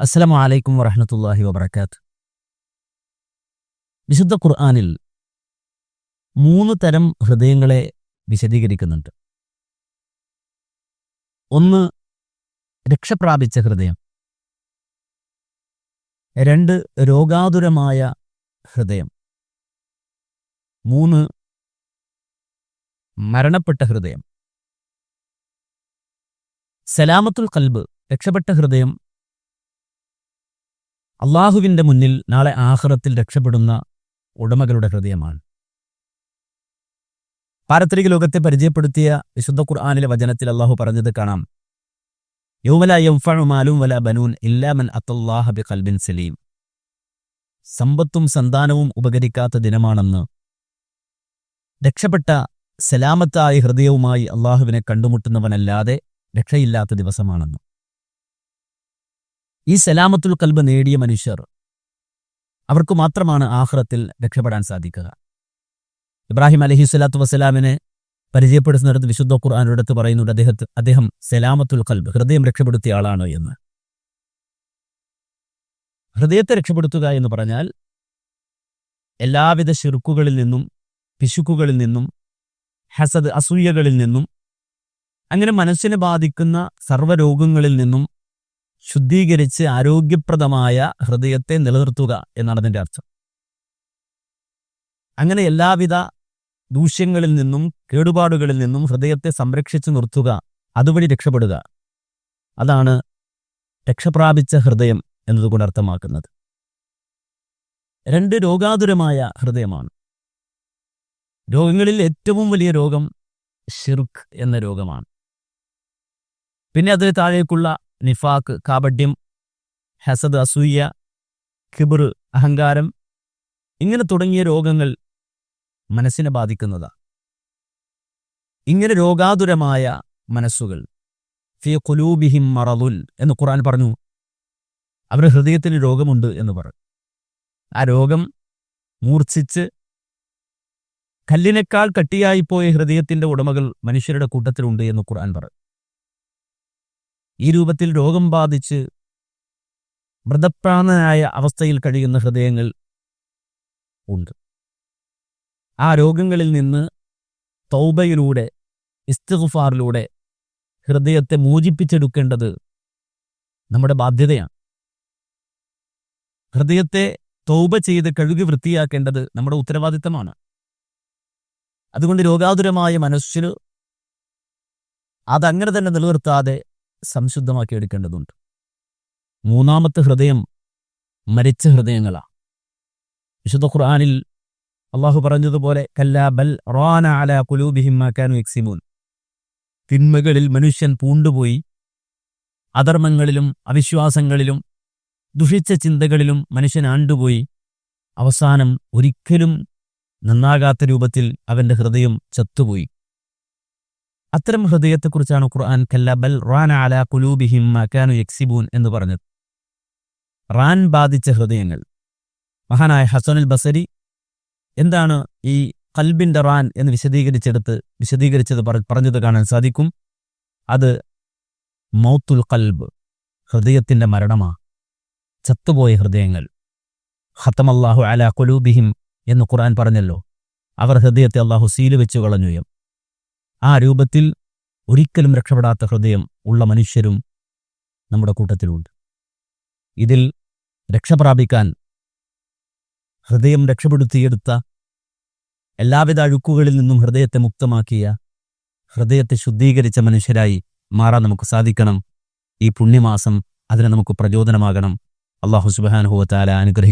അസ്സലാമു അലൈക്കും വറഹ്മത്തുള്ളാഹി വബറകാത്ത്. വിശുദ്ധ ഖുർആാനിൽ മൂന്ന് തരം ഹൃദയങ്ങളെ വിശദീകരിക്കുന്നുണ്ട്. ഒന്ന് രക്ഷപ്രാപിച്ച ഹൃദയം. രണ്ട് രോഗാതുരമായ ഹൃദയം. മൂന്ന് മരണപ്പെട്ട ഹൃദയം. സലാമത്തുൽ കൽബ് രക്ഷപ്പെട്ട ഹൃദയം അള്ളാഹുവിന്റെ മുന്നിൽ നാളെ ആഹ്റത്തിൽ രക്ഷപ്പെടുന്ന ഉടമകളുടെ ഹൃദയമാണ്. പാരത്രിക ലോകത്തെ പരിചയപ്പെടുത്തിയ വിശുദ്ധ ഖുർആാനിലെ വചനത്തിൽ അള്ളാഹു പറഞ്ഞത് കാണാം. യൗമല യംഫഴുമാലും വല ബനൂൻ ഇല്ലാമൻ അത്തല്ലാഹ ബി കൽബിൻ സലീം. സമ്പത്തും സന്താനവും ഉപകരിക്കാത്ത ദിനമാണെന്ന് രക്ഷപ്പെട്ട സലാമത്തായ ഹൃദയവുമായി അള്ളാഹുവിനെ കണ്ടുമുട്ടുന്നവനല്ലാതെ രക്ഷയില്ലാത്ത ദിവസമാണെന്ന്. ഈ സലാമത്തുൽ കൽബ് നേടിയ മനുഷ്യർ അവർക്ക് മാത്രമാണ് ആഹ്റത്തിൽ രക്ഷപ്പെടാൻ സാധിക്കുക. ഇബ്രാഹിം അലഹി സ്വലാത്തു വസ്സലാമിനെ പരിചയപ്പെടുത്തുന്നിടത്ത് വിശുദ്ധ ഖുർആാനോടത്ത് പറയുന്നുണ്ട് അദ്ദേഹത്തെ അദ്ദേഹം സലാമത്തുൽ കൽബ് ഹൃദയം രക്ഷപ്പെടുത്തിയ ആളാണോ എന്ന്. ഹൃദയത്തെ രക്ഷപ്പെടുത്തുക എന്ന് പറഞ്ഞാൽ എല്ലാവിധ ഷിർക്കുകളിൽ നിന്നും പിശുക്കുകളിൽ നിന്നും ഹസദ് അസൂയകളിൽ നിന്നും അങ്ങനെ മനസ്സിനെ ബാധിക്കുന്ന സർവരോഗങ്ങളിൽ നിന്നും ശുദ്ധീകരിച്ച് ആരോഗ്യപ്രദമായ ഹൃദയത്തെ നിലനിർത്തുക എന്നാണ് അതിന്റെ അർത്ഥം. അങ്ങനെ എല്ലാവിധ ദൂഷ്യങ്ങളിൽ നിന്നും കേടുപാടുകളിൽ നിന്നും ഹൃദയത്തെ സംരക്ഷിച്ചു നിർത്തുക അതുവഴി രക്ഷപ്പെടുക. അതാണ് രക്ഷപ്രാപിച്ച ഹൃദയം എന്നതുകൊണ്ട് അർത്ഥമാക്കുന്നത്. രണ്ട് രോഗാതുരമായ ഹൃദയമാണ്. രോഗങ്ങളിൽ ഏറ്റവും വലിയ രോഗം ഷിർക്ക് എന്ന രോഗമാണ്. പിന്നെ അതിന് താഴേക്കുള്ള നിഫാക്ക് കാപഡ്യം ഹസദ് അസൂയ ഖിബർ അഹങ്കാരം ഇങ്ങനെ തുടങ്ങിയ രോഗങ്ങൾ മനസ്സിനെ ബാധിക്കുന്നതാ. ഇങ്ങനെ രോഗാതുരമായ മനസ്സുകൾ ഫി കുലൂബിഹിം മറതുൽ എന്ന് ഖുർആൻ പറഞ്ഞു അവരുടെ ഹൃദയത്തിന് രോഗമുണ്ട് എന്ന് പറഞ്ഞു ആ രോഗം മൂർച്ഛിച്ച് കല്ലിനേക്കാൾ കട്ടിയായിപ്പോയ ഹൃദയത്തിന്റെ ഉടമകൾ മനുഷ്യരുടെ കൂട്ടത്തിലുണ്ട് എന്ന് ഖുർആൻ പറഞ്ഞു ഈ രൂപത്തിൽ രോഗം ബാധിച്ച് മൃതപ്രാണനായ അവസ്ഥയിൽ കഴിയുന്ന ഹൃദയങ്ങൾ ഉണ്ട്. ആ രോഗങ്ങളിൽ നിന്ന് തൗബയിലൂടെ ഇസ്തിഗ്ഫാറിലൂടെ ഹൃദയത്തെ മോചിപ്പിച്ചെടുക്കേണ്ടത് നമ്മുടെ ബാധ്യതയാണ്. ഹൃദയത്തെ തൗബ ചെയ്ത് കഴുകി വൃത്തിയാക്കേണ്ടത് നമ്മുടെ ഉത്തരവാദിത്തമാണ്. അതുകൊണ്ട് രോഗാതുരമായ മനസ്സിന് അതങ്ങനെ തന്നെ നിലനിർത്താതെ സംശുദ്ധമാക്കി എടുക്കേണ്ടതുണ്ട്. മൂന്നാമത്തെ ഹൃദയം മരിച്ച ഹൃദയങ്ങളാണ് വിശുദ്ധ ഖുർആാനിൽ അള്ളാഹു പറഞ്ഞതുപോലെ കല്ലാ ബൽ റാന അല കുലൂബിഹിമാക്കാനു എക്സിമൂൻ തിന്മകളിൽ മനുഷ്യൻ പൂണ്ടുപോയി അധർമ്മങ്ങളിലും അവിശ്വാസങ്ങളിലും ദുഷിച്ച ചിന്തകളിലും മനുഷ്യൻ ആണ്ടുപോയി. അവസാനം ഒരിക്കലും നന്നാകാത്ത രൂപത്തിൽ അവന്റെ ഹൃദയം ചത്തുപോയി. അത്തരം ഹൃദയത്തെക്കുറിച്ചാണ് ഖുർആൻ കല്ല ബൽ റാൻ അല കുലൂബിഹിം മക്കാനു യക്സിബൂൻ എന്ന് പറഞ്ഞത്. റാൻ ബാധിച്ച ഹൃദയങ്ങൾ. മഹാനായ ഹസനുൽ ബസരി എന്താണ് ഈ കൽബിന്റെ റാൻ എന്ന് വിശദീകരിച്ചെടുത്ത് വിശദീകരിച്ചത് പറഞ്ഞത് കാണാൻ സാധിക്കും. അത് മൗത്തുൽ കൽബ് ഹൃദയത്തിന്റെ മരണമാ. ചത്തുപോയ ഹൃദയങ്ങൾ. ഹത്തമല്ലാഹു അല കുലൂബിഹിം എന്ന് ഖുർആൻ പറഞ്ഞല്ലോ. അവർ ഹൃദയത്തെ അള്ളാഹു സീൽ വെച്ചു കളഞ്ഞുയം ആ രൂപത്തിൽ ഒരിക്കലും രക്ഷപ്പെടാത്ത ഹൃദയം ഉള്ള മനുഷ്യരും നമ്മുടെ കൂട്ടത്തിലുണ്ട്. ഇതിൽ രക്ഷപ്രാപിക്കാൻ ഹൃദയം രക്ഷപ്പെടുത്തിയെടുത്ത എല്ലാവിധ അഴുക്കുകളിൽ നിന്നും ഹൃദയത്തെ മുക്തമാക്കിയ ഹൃദയത്തെ ശുദ്ധീകരിച്ച മനുഷ്യരായി മാറാൻ നമുക്ക് സാധിക്കണം. ഈ പുണ്യമാസം അതിനെ നമുക്ക് പ്രചോദനമാകണം. അള്ളാഹു സുബാനുഹുവത്താല അനുഗ്രഹിക്കും